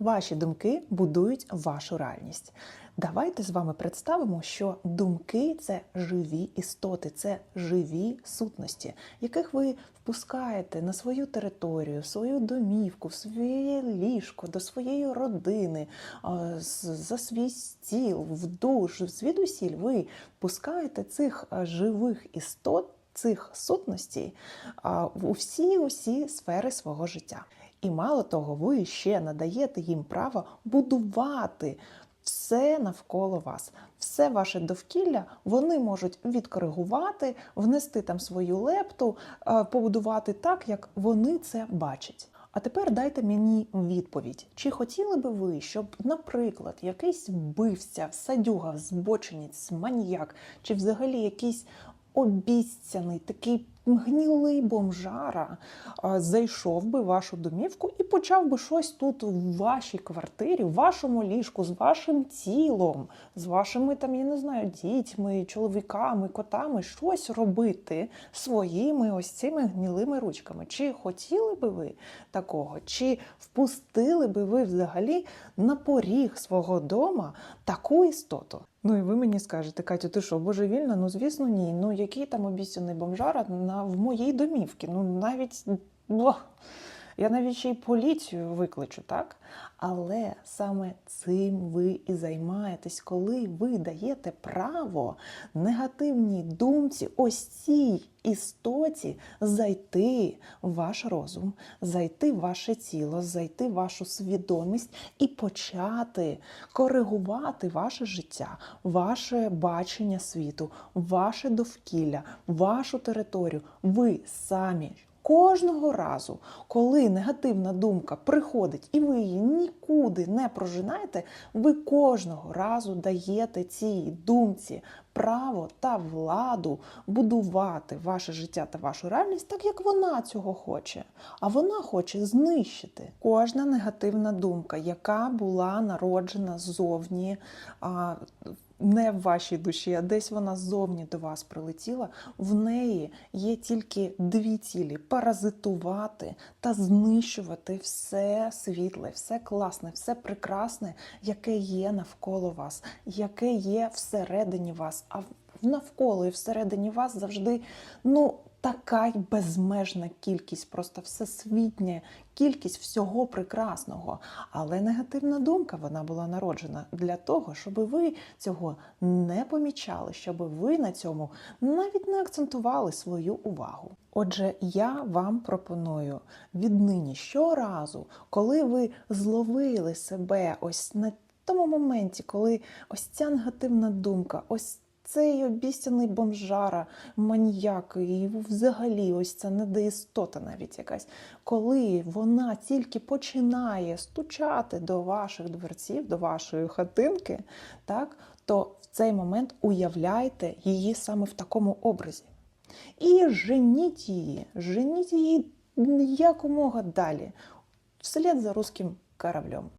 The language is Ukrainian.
Ваші думки будують вашу реальність. Давайте з вами представимо, що думки це живі істоти, це живі сутності, яких ви впускаєте на свою територію, в свою домівку, в своє ліжко, до своєї родини, за свій стіл, в душ, звідусіль ви впускаєте цих живих істот, цих сутностей а, у всі усі сфери свого життя. І мало того, ви ще надаєте їм право будувати все навколо вас, все ваше довкілля вони можуть відкоригувати, внести там свою лепту, побудувати так, як вони це бачать. А тепер дайте мені відповідь: чи хотіли би ви, щоб, наприклад, якийсь вбивця, садюга, збочинець, маніяк, чи взагалі якийсь обіцяний, такий гнілий бомжара зайшов би в вашу домівку і почав би щось тут в вашій квартирі, в вашому ліжку, з вашим тілом, з вашими там, я не знаю, дітьми, чоловіками, котами, щось робити своїми ось цими гнілими ручками. Чи хотіли би ви такого? Чи впустили би ви взагалі на поріг свого дома таку істоту? Ну і ви мені скажете, Катю, ти що, божевільна? Ну звісно, ні. Ну який там обіцяний бомжара на в моїй домівці? Ну навіть бла. Я навіть ще й поліцію викличу, так? Але саме цим ви і займаєтесь, коли ви даєте право негативній думці, ось цій істоті зайти в ваш розум, зайти в ваше тіло, зайти в вашу свідомість і почати коригувати ваше життя, ваше бачення світу, ваше довкілля, вашу територію. Ви самі. Кожного разу, коли негативна думка приходить і ви її нікуди не прожинаєте, ви кожного разу даєте цій думці право та владу будувати ваше життя та вашу реальність так, як вона цього хоче. А вона хоче знищити кожна негативна думка, яка була народжена ззовні. А, не в вашій душі, а десь вона ззовні до вас прилетіла. В неї є тільки дві цілі: паразитувати та знищувати все світле, все класне, все прекрасне, яке є навколо вас, яке є всередині вас. А навколо і всередині вас завжди ну. Така й безмежна кількість, просто всесвітня кількість всього прекрасного. Але негативна думка вона була народжена для того, щоб ви цього не помічали, щоб ви на цьому навіть не акцентували свою увагу. Отже, я вам пропоную віднині щоразу, коли ви зловили себе ось на тому моменті, коли ось ця негативна думка, ось цей обіцяний бомжара, маніяк, і взагалі ось ця недоістота навіть якась. Коли вона тільки починає стучати до ваших дверців, до вашої хатинки, так, то в цей момент уявляйте її саме в такому образі. І женіть її, женіть її якомога далі, вслід за руським кораблем.